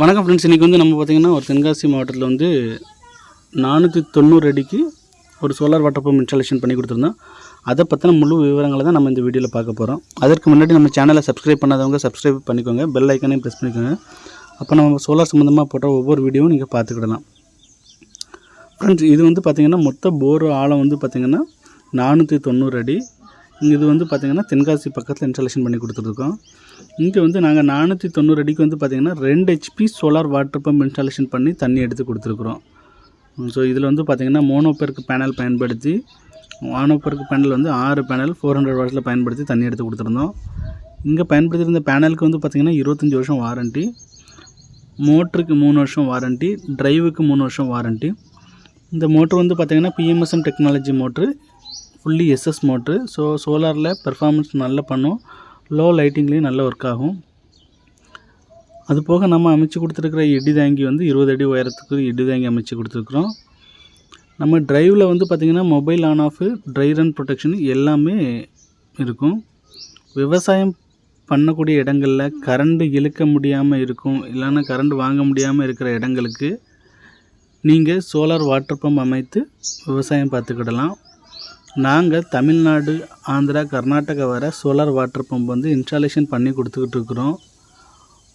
வணக்கம் ஃப்ரெண்ட்ஸ் இன்றைக்கி வந்து நம்ம பார்த்திங்கன்னா ஒரு தென்காசி மாவட்டத்தில் வந்து நானூற்றி தொண்ணூறு அடிக்கு ஒரு சோலார் வாட்டர் பம்ப் இன்ஸ்டாலேஷன் பண்ணி கொடுத்துருந்தோம். அதை பற்றின முழு விவரங்களை தான் நம்ம இந்த வீடியோவில் பார்க்க போகிறோம் அதற்கு முன்னாடி நம்ம சேனலை சப்ஸ்கிரைப் பண்ணாதவங்க சப்ஸ்கிரைப் பண்ணிக்கோங்க. பெல் ஐக்கனையும் ப்ரெஸ் பண்ணிக்கோங்க. அப்போ நம்ம சோலார் சம்மந்தமாக போட்ட ஒவ்வொரு வீடியோவும் நீங்கள் பார்த்துக்கிடலாம். ஃப்ரெண்ட்ஸ் இது வந்து பார்த்திங்கன்னா மொத்த போர் ஆழம் வந்து பார்த்திங்கன்னா நானூற்றி தொண்ணூறு அடி. இது வந்து பார்த்திங்கன்னா தென்காசி பக்கத்தில் இன்ஸ்டாலேஷன் பண்ணி கொடுத்துருக்கோம். இங்கே வந்து நாங்கள் நானூற்றி தொண்ணூறு அடிக்கு வந்து பார்த்திங்கன்னா ரெண்டு HP solar water pump installation பண்ணி தண்ணி எடுத்து கொடுத்துருக்குறோம். ஸோ இதில் வந்து பார்த்திங்கன்னா மோனோபெருக்கு பேனல் பயன்படுத்தி மோனோபெருக்கு பேனல் வந்து ஆறு பேனல் ஃபோர் ஹண்ட்ரட் வாட்ஸில் பயன்படுத்தி தண்ணி எடுத்து கொடுத்துருந்தோம். இங்கே பயன்படுத்தியிருந்த பேனலுக்கு வந்து பார்த்திங்கன்னா இருபத்தஞ்சி வருஷம் வாரண்ட்டி மோட்டருக்கு மூணு வருஷம் வாரண்ட்டி ட்ரைவுக்கு மூணு வருஷம் வாரண்ட்டி இந்த மோட்ரு வந்து பார்த்திங்கன்னா PMSM technology motor fully SS motor so சோலாரில் performance நல்லா பண்ணும். லோ லைட்டிங்லேயும் நல்ல ஒர்க் ஆகும். அது போக நம்ம அமைச்சு கொடுத்துருக்கிற இடி தாங்கி வந்து இருபது அடி உயரத்துக்கு இடி தாங்கி அமைச்சு கொடுத்துருக்குறோம். நம்ம ட்ரைவில் வந்து பார்த்திங்கன்னா mobile on off dry run protection எல்லாமே இருக்கும். விவசாயம் பண்ணக்கூடிய இடங்களில் கரண்ட்டு இழுக்க முடியாமல் இருக்கும். இல்லைன்னா கரண்ட் வாங்க முடியாமல் இருக்கிற இடங்களுக்கு நீங்கள் சோலார் வாட்டர் பம்ப் அமைத்து விவசாயம் பார்த்துக்கிடலாம். நாங்கள் தமிழ்நாடு ஆந்திரா கர்நாடகா வர சோலார் வாட்டர் பம்ப் வந்து இன்ஸ்டாலேஷன் பண்ணி கொடுத்துக்கிட்டு இருக்கிறோம்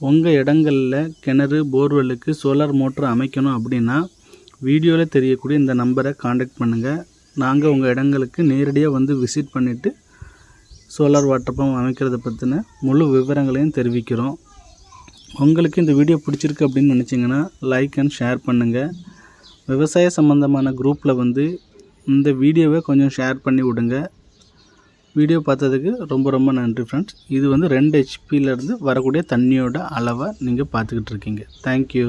உங்கள் இடங்களில் கிணறு போர்வெல்லுக்கு சோலார் மோட்ரு அமைக்கணும் அப்படின்னா வீடியோவில் தெரியக்கூடிய இந்த நம்பரை காண்டாக்ட் பண்ணுங்கள் நாங்கள் உங்கள் இடங்களுக்கு நேரடியாக வந்து விசிட் பண்ணிவிட்டு சோலார் வாட்டர் பம்ப் அமைக்கிறத பற்றின முழு விவரங்களையும் தெரிவிக்கிறோம். உங்களுக்கு இந்த வீடியோ பிடிச்சிருக்கு அப்படின்னு நினச்சிங்கன்னா லைக் அண்ட் ஷேர் பண்ணுங்கள் விவசாய சம்மந்தமான குரூப்பில் வந்து இந்த வீடியோவை கொஞ்சம் ஷேர் பண்ணி விடுங்க. வீடியோ பார்த்ததுக்கு ரொம்ப ரொம்ப நன்றி ஃப்ரெண்ட்ஸ் இது வந்து ரெண்டு ஹெச்பியிலேருந்து வரக்கூடிய தண்ணியோட அளவை நீங்கள் பார்த்துக்கிட்டு இருக்கீங்க. தேங்க்யூ